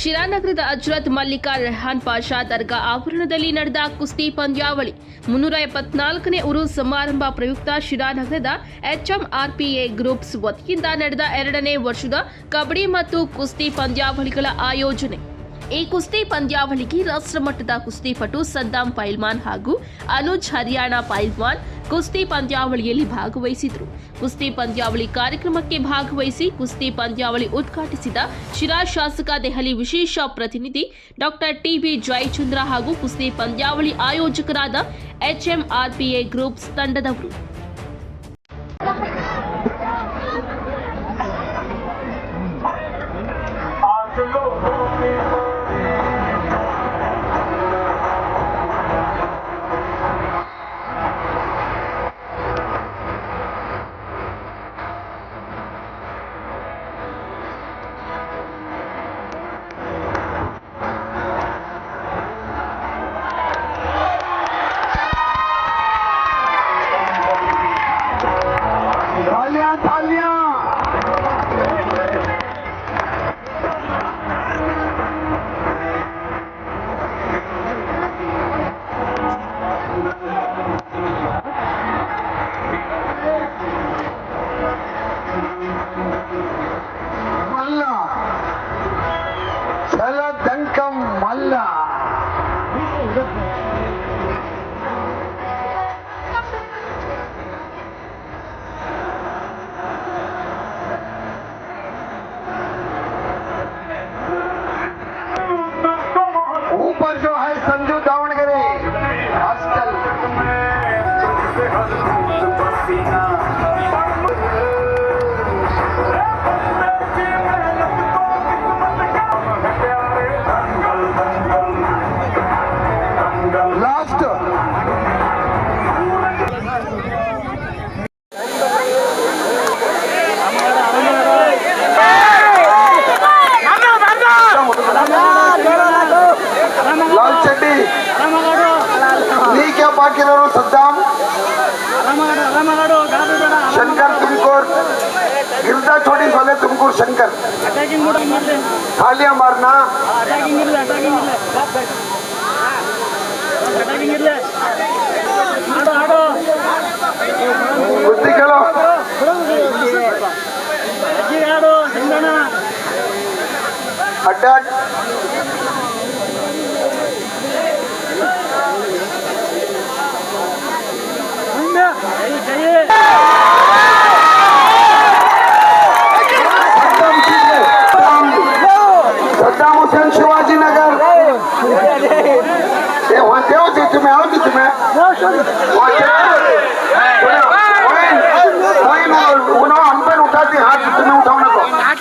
ಶಿರಾನಗರದ ಅಜ್ರತ್ ಮಲ್ಲಿಕಾ ರೆಹಾನ್ ಪಾಷಾ ದರ್ಗಾ ಆವರಣದಲ್ಲಿ ನಡೆದ ಕುಸ್ತಿ ಪಂದ್ಯಾವಳಿ. ಮುನ್ನೂರ ಎಪ್ಪತ್ನಾಲ್ಕನೇ ಉರು ಸಮಾರಂಭ ಪ್ರಯುಕ್ತ ಶಿರಾನಗರದ ಎಚ್ಎಂಆರ್ಪಿಎ ಗ್ರೂಪ್ಸ್ ವತಿಯಿಂದ ನಡೆದ ಎರಡನೇ ವರ್ಷದ ಕಬಡ್ಡಿ ಮತ್ತು ಕುಸ್ತಿ ಪಂದ್ಯಾವಳಿಗಳ ಆಯೋಜನೆ. ಈ ಕುಸ್ತಿ ಪಂದ್ಯಾವಳಿಗೆ ರಾಷ್ಟ್ರಮಟ್ಟದ ಕುಸ್ತಿಪಟು ಸದ್ದಾಂ ಪೈಲ್ವಾನ್ ಹಾಗೂ ಅನುಜ್ ಹರಿಯಾಣ ಪೈಲ್ವಾನ್ ಕುಸ್ತಿ ಪಂದ್ಯಾವಳಿಯಲ್ಲಿ ಭಾಗವಹಿಸಿದರು. ಕುಸ್ತಿ ಪಂದ್ಯಾವಳಿ ಕಾರ್ಯಕ್ರಮಕ್ಕೆ ಭಾಗವಹಿಸಿ ಕುಸ್ತಿ ಪಂದ್ಯಾವಳಿ ಉದ್ಘಾಟಿಸಿದ ಶಿರಾ ಶಾಸಕ ದೆಹಲಿ ವಿಶೇಷ ಪ್ರತಿನಿಧಿ ಡಾಕ್ಟರ್ ಟಿಬಿ ಜಯಚಂದ್ರ ಹಾಗೂ ಕುಸ್ತಿ ಪಂದ್ಯಾವಳಿ ಆಯೋಜಕರಾದ ಎಚ್ಎಂಆರ್ಪಿಎ ಗ್ರೂಪ್ಸ್ ತಂಡದವರು. شنکر کر خالیاں مارنا بتی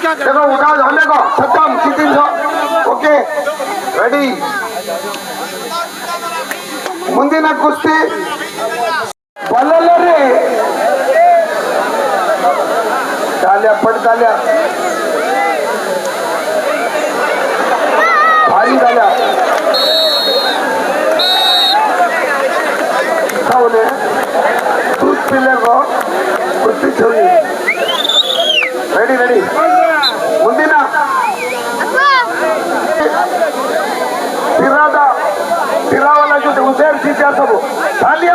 دیکھو اٹھاؤ جھنڈے کو ختم تین سو اوکے ریڈی ಮುಂದಿನ ಕುಸ್ತಿ ಬಲ್ಲಲ್ಲರಿ ತಾಲ್ಯ ಪಡ್ತಾಲ್ಯ ತಿರಾವಲ ಜೊತೆ ಹುಸೇನ್ ಸೀಟಾ ಸಬು ತಾಲ್ಯ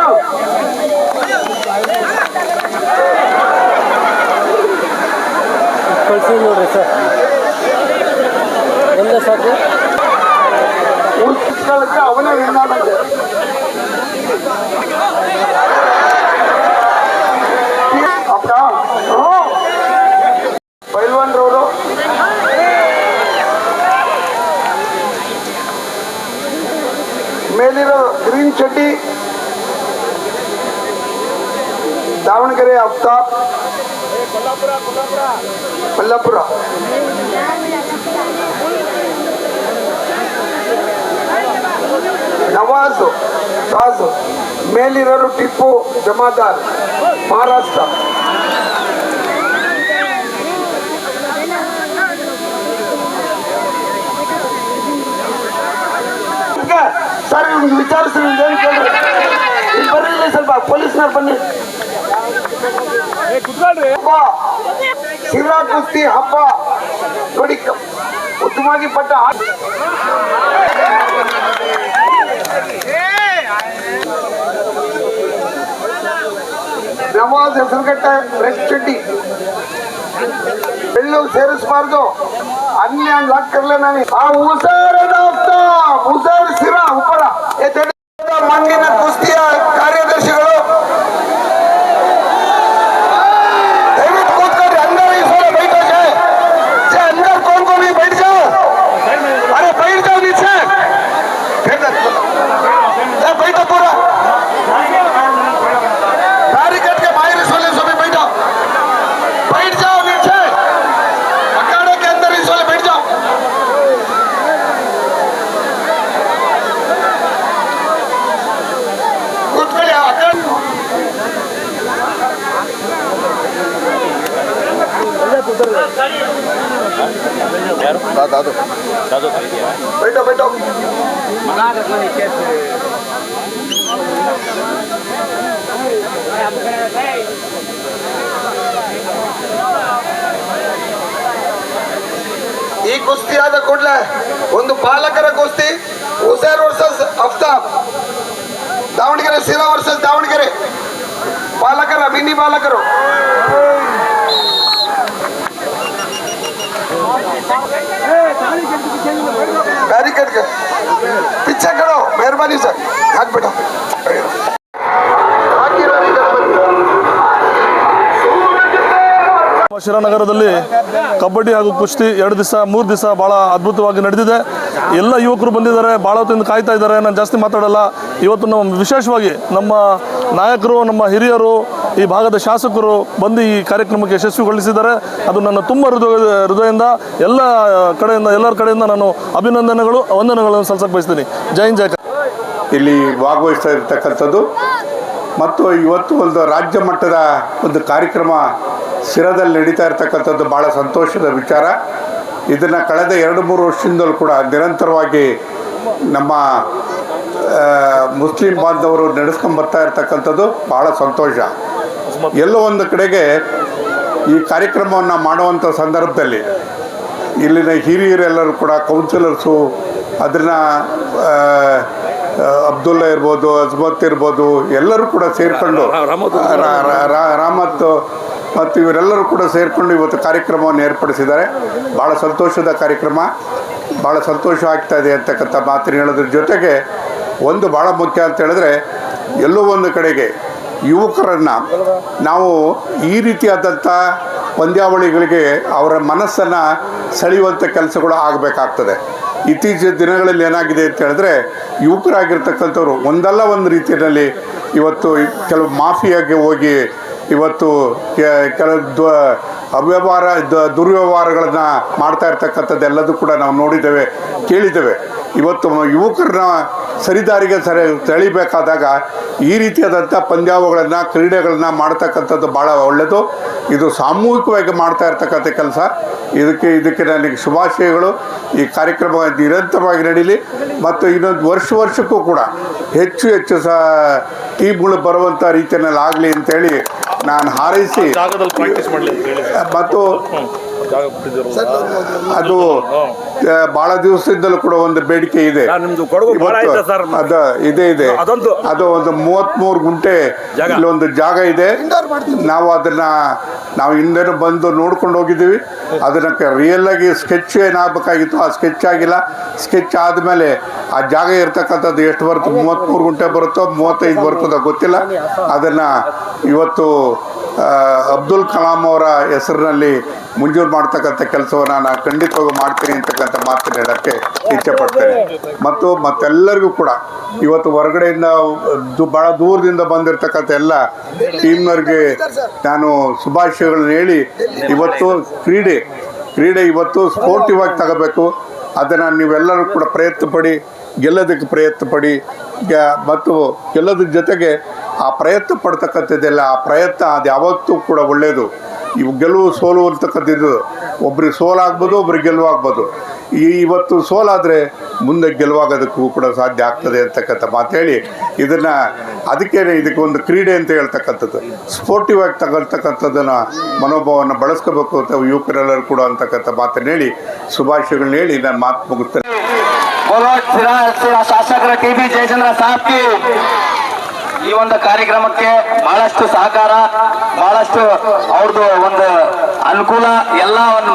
ಕಳ್ಸಿ ನೋಡ್ರಿ ಸರ್ ಒಂದೇ ಸಾಕು ಉಳಿಸ್ಕೊಳ್ಳಕ್ಕೆ ಅವನೇ ವಿನ್ನಾದಂತೆ ಗ್ರೀನ್ ಚಡ್ಡಿ ದಾವಣಗೆರೆ ಅಫ್ತಾಬ್ ಕೊಲ್ಲಾಪುರ ನವಾಜ್ ತಾಜ್ ಮೇಲಿರೋರು ಟಿಪ್ಪು ಜಮಾದಾರ್ ಮಹಾರಾಷ್ಟ್ರ ಸರ್ ಇವ್ನಿಗೆ ವಿಚಾರಿಸಿ ಪೊಲೀಸ್ನವ್ರು ಬನ್ನಿ ಹಬ್ಬ ಶಿರಾ ಕುಸ್ತಿ ಹಬ್ಬ ನೋಡಿ ಕ- ಉದ್ಘಾಟನೆ ನಿಜವಾಗಿ ಪಟ್ಟ ನವಾಜ್ ಹೆಸರುಗಟ್ಟ ರೆಡ್ ಚಡ್ಡಿ ಬೆಳ್ಳು ಸೇರಿಸಬಾರ್ದು ಅನ್ಯ ಲಾಕ್ಕರ್ಲೆ ನಾನು ಆ ಉಸಾರ ಉಸಾರ ಸಿರ ಉಪರ ಈ ಕುಸ್ತಿ ಆದ ಕೂಡಲೇ ಒಂದು ಪಾಲಕರ ಕುಸ್ತಿ ಹುಸೇರ್ ವರ್ಸಸ್ ಅಫ್ತಾಬ್. ದಾವಣಗೆರೆ ಸಿರಾ ವರ್ಸಸ್ ದಾವಣಗೆರೆ. ಪಾಲಕರ, ಮಿನಿ ಬಾಲಕರು بیریکیڈ کے پیچھے کرو مہربانی سر ہاتھ بیٹھو ಶಿರಾನಗರದಲ್ಲಿ ಕಬಡ್ಡಿ ಹಾಗೂ ಕುಸ್ತಿ ಎರಡು ದಿವಸ, ಮೂರು ದಿವಸ ಭಾಳ ಅದ್ಭುತವಾಗಿ ನಡೆದಿದೆ. ಎಲ್ಲ ಯುವಕರು ಬಂದಿದ್ದಾರೆ ಭಾಳ ಹೊತ್ತಿಂದ ಕಾಯ್ತಾ ಇದ್ದಾರೆ, ನಾನು ಜಾಸ್ತಿ ಮಾತಾಡಲ್ಲ. ಇವತ್ತು ನಮ್ಮ ವಿಶೇಷವಾಗಿ ನಮ್ಮ ನಾಯಕರು, ನಮ್ಮ ಹಿರಿಯರು, ಈ ಭಾಗದ ಶಾಸಕರು ಬಂದು ಈ ಕಾರ್ಯಕ್ರಮಕ್ಕೆ ಯಶಸ್ವಿಗೊಳಿಸಿದ್ದಾರೆ ಅದು ನನ್ನ ತುಂಬ ಹೃದಯ, ಹೃದಯದಿಂದ, ಎಲ್ಲ ಕಡೆಯಿಂದ, ಎಲ್ಲರ ಕಡೆಯಿಂದ ನಾನು ಅಭಿನಂದನೆಗಳು, ವಂದನೆಗಳನ್ನು ಸಲ್ಲಿಸಕ್ಕೆ ಬಯಸ್ತೀನಿ. ಜೈನ್ ಹಿಂದ್ ಇಲ್ಲಿ ಭಾಗವಹಿಸ್ತಾ ಇರ್ತಕ್ಕಂಥದ್ದು. ಮತ್ತು ಇವತ್ತು ಒಂದು ರಾಜ್ಯ ಮಟ್ಟದ ಒಂದು ಕಾರ್ಯಕ್ರಮ ಶಿರದಲ್ಲಿ ನಡೀತಾ ಇರ್ತಕ್ಕಂಥದ್ದು ಭಾಳ ಸಂತೋಷದ ವಿಚಾರ. ಇದನ್ನು ಕಳೆದ ಎರಡು ಮೂರು ವರ್ಷದಿಂದಲೂ ಕೂಡ ನಿರಂತರವಾಗಿ ನಮ್ಮ ಮುಸ್ಲಿಂ ಬಾಂಧವರು ನಡೆಸ್ಕೊಂಬರ್ತಾ ಇರ್ತಕ್ಕಂಥದ್ದು ಭಾಳ ಸಂತೋಷ. ಎಲ್ಲೋ ಒಂದು ಕಡೆಗೆ ಈ ಕಾರ್ಯಕ್ರಮವನ್ನು ಮಾಡುವಂಥ ಸಂದರ್ಭದಲ್ಲಿ ಇಲ್ಲಿನ ಹಿರಿಯರೆಲ್ಲರೂ ಕೂಡ ಕೌನ್ಸಿಲರ್ಸು ಅದನ್ನು ಅಬ್ದುಲ್ಲಾ ಇರ್ಬೋದು ಅಜ್ಮತ್ ಇರ್ಬೋದು ಎಲ್ಲರೂ ಕೂಡ ಸೇರಿಕೊಂಡು ರಾಮತ್ ಮತ್ತು ಇವರೆಲ್ಲರೂ ಕೂಡ ಸೇರಿಕೊಂಡು ಇವತ್ತು ಕಾರ್ಯಕ್ರಮವನ್ನು ಏರ್ಪಡಿಸಿದ್ದಾರೆ. ಭಾಳ ಸಂತೋಷದ ಕಾರ್ಯಕ್ರಮ. ಭಾಳ ಸಂತೋಷ ಆಗ್ತಾ ಇದೆ ಅಂತಕ್ಕಂಥ ಮಾತಿನ ಹೇಳೋದ್ರ ಜೊತೆಗೆ ಒಂದು ಭಾಳ ಮುಖ್ಯ ಅಂತ ಹೇಳಿದ್ರೆ, ಎಲ್ಲೋ ಒಂದು ಕಡೆಗೆ ಯುವಕರನ್ನು ನಾವು ಈ ರೀತಿಯಾದಂಥ ಪಂದ್ಯಾವಳಿಗಳಿಗೆ ಅವರ ಮನಸ್ಸನ್ನು ಸೆಳೆಯುವಂಥ ಕೆಲಸಗಳು ಆಗಬೇಕಾಗ್ತದೆ. ಇತ್ತೀಚಿನ ದಿನಗಳಲ್ಲಿ ಏನಾಗಿದೆ ಅಂತ ಹೇಳಿದ್ರೆ, ಯುವಕರಾಗಿರ್ತಕ್ಕಂಥವ್ರು ಒಂದಲ್ಲ ಒಂದು ರೀತಿಯಲ್ಲಿ ಇವತ್ತು ಕೆಲವು ಮಾಫಿಯಾಗೆ ಹೋಗಿ ಇವತ್ತು ಕೆಲವು ಅವ್ಯವಹಾರ ದುರ್ವ್ಯವಹಾರಗಳನ್ನು ಮಾಡ್ತಾ ಇರ್ತಕ್ಕಂಥದ್ದು ಎಲ್ಲದೂ ಕೂಡ ನಾವು ನೋಡಿದ್ದೇವೆ, ಕೇಳಿದ್ದೇವೆ. ಇವತ್ತು ಯುವಕರನ್ನ ಸರಿದಾರಿಗೆ ಸರಿ ಸೆಳಿಬೇಕಾದಾಗ ಈ ರೀತಿಯಾದಂಥ ಪಂದ್ಯಾವಗಳನ್ನು ಕ್ರೀಡೆಗಳನ್ನ ಮಾಡ್ತಕ್ಕಂಥದ್ದು ಭಾಳ ಒಳ್ಳೆಯದು ಇದು ಸಾಮೂಹಿಕವಾಗಿ ಮಾಡ್ತಾ ಇರ್ತಕ್ಕಂಥ ಕೆಲಸ. ಇದಕ್ಕೆ ಇದಕ್ಕೆ ನನಗೆ ಶುಭಾಶಯಗಳು. ಈ ಕಾರ್ಯಕ್ರಮ ನಿರಂತರವಾಗಿ ನಡೀಲಿ. ಮತ್ತು ಇನ್ನೊಂದು ವರ್ಷ ವರ್ಷಕ್ಕೂ ಕೂಡ ಹೆಚ್ಚು ಹೆಚ್ಚು ಸಹ ಟೀಮ್ಗಳು ಬರುವಂಥ ರೀತಿಯಲ್ಲಿ ಆಗಲಿ ಅಂತೇಳಿ ನಾನು ಹಾರೈಸಿ ಮತ್ತು ಜಾಗ ಕೊಟ್ಟಿದ್ದೀರಲ್ಲ ಅದು ಬಹಳ ದಿವಸದಿಂದಲೂ ಕೂಡ ಒಂದು ಬೇಡಿಕೆ ಇದೆ. ಸರ್, ನಿಮ್ದು ಕೊಡಗು ಬಹಳ ಐತೆ ಸರ್. ಅದ ಇದೆ ಇದೆ. ಅದೊಂದು. ಅದು ಒಂದು ಮೂವತ್ಮೂರು ಗುಂಟೆ ಜಾಗ. ಇಲ್ಲೊಂದು ಜಾಗ ಇದೆ. ನಾವು ಅದನ್ನ ನಾವು ಹಿಂದೆ ಬಂದು ನೋಡ್ಕೊಂಡು ಹೋಗಿದ್ದೀವಿ. ಅದನ್ನ ರಿಯಲ್ ಆಗಿ ಸ್ಕೆಚ್ ಏನಾಗಬೇಕಾಗಿತ್ತು? ಆ ಸ್ಕೆಚ್ ಆಗಿಲ್ಲ. ಸ್ಕೆಚ್ ಆದಮೇಲೆ ಆ ಜಾಗ ಇರ್ತಕ್ಕಂಥದ್ದು ಎಷ್ಟು ಬರುತ್ತೆ ಮೂವತ್ತ್ಮೂರು ಗುಂಟೆ ಬರುತ್ತೋ ಮೂವತ್ತೈದು ಬರ್ತದೋ ಗೊತ್ತಿಲ್ಲ. ಅದನ್ನ ಇವತ್ತು ಅಬ್ದುಲ್ ಕಲಾಂ ಅವರ ಹೆಸರಿನಲ್ಲಿ ಮಂಜೂರು ಮಾಡ್ತಕ್ಕಂಥ ಕೆಲಸವನ್ನು ನಾನು ಖಂಡಿತವಾಗಿ ಮಾಡ್ತೀನಿ ಅಂತಕ್ಕಂಥ ಮಾತನ್ನು ಹೇಳೋಕ್ಕೆ ಇಚ್ಛೆ ಪಡ್ತೇನೆ ಮತ್ತು ಮತ್ತೆಲ್ಲರಿಗೂ ಕೂಡ ಇವತ್ತು ಹೊರಗಡೆಯಿಂದ ಭಾಳ ದೂರದಿಂದ ಬಂದಿರತಕ್ಕಂಥ ಎಲ್ಲ ಟೀಮ್ನವ್ರಿಗೆ ನಾನು ಶುಭಾಶಯಗಳನ್ನು ಹೇಳಿ ಇವತ್ತು ಕ್ರೀಡೆ ಕ್ರೀಡೆ ಇವತ್ತು ಸ್ಪೋರ್ಟಿವ್ ಆಗಿ ತಗೋಬೇಕು. ಅದನ್ನು ನೀವೆಲ್ಲರೂ ಕೂಡ ಪ್ರಯತ್ನ ಪಡಿ ಗೆಲ್ಲೋದಕ್ಕೆ ಪ್ರಯತ್ನ ಪಡಿ ಮತ್ತು ಗೆಲ್ಲೋದ್ರ ಜೊತೆಗೆ ಆ ಪ್ರಯತ್ನ ಪಡ್ತಕ್ಕಂಥದ್ದೆಲ್ಲ, ಆ ಪ್ರಯತ್ನ ಅದು ಯಾವತ್ತೂ ಕೂಡ ಒಳ್ಳೆಯದು ಇವು ಗೆಲುವು ಸೋಲು ಅಂತಕ್ಕಂಥದ್ದು. ಒಬ್ರಿಗೆ ಸೋಲಾಗ್ಬೋದು, ಒಬ್ರಿಗೆ ಗೆಲುವಾಗ್ಬೋದು. ಈ ಇವತ್ತು ಸೋಲಾದರೆ ಮುಂದೆ ಗೆಲುವಾಗೋದಕ್ಕೂ ಕೂಡ ಸಾಧ್ಯ ಆಗ್ತದೆ ಅಂತಕ್ಕಂಥ ಮಾತೇಳಿ ಇದನ್ನು ಅದಕ್ಕೆ ಇದಕ್ಕೆ ಒಂದು ಕ್ರೀಡೆ ಅಂತ ಹೇಳ್ತಕ್ಕಂಥದ್ದು. ಸ್ಪೋರ್ಟಿವ್ ಆಗಿ ತಗೊಳ್ತಕ್ಕಂಥದ್ದನ್ನು ಮನೋಭಾವವನ್ನು ಬಳಸ್ಕೋಬೇಕು ಅಂತ ಯುವಕರೆಲ್ಲರೂ ಕೂಡ ಅಂತಕ್ಕಂಥ ಮಾತನ್ನು ಹೇಳಿ, ಶುಭಾಶಯಗಳನ್ನ ಹೇಳಿ ನಾನು ಮಾತು ಮುಗಿಸ್ತೇನೆ. ಶಾಸಕರ ಟಿ ಬಿ ಜಯಚಂದ್ರ ಸಾಹಿ ಈ ಒಂದು ಕಾರ್ಯಕ್ರಮಕ್ಕೆ ಬಹಳಷ್ಟು ಸಹಕಾರ ಬಹಳಷ್ಟು ಅವ್ರದ್ದು ಒಂದು ಅನುಕೂಲ ಎಲ್ಲ ಒಂದು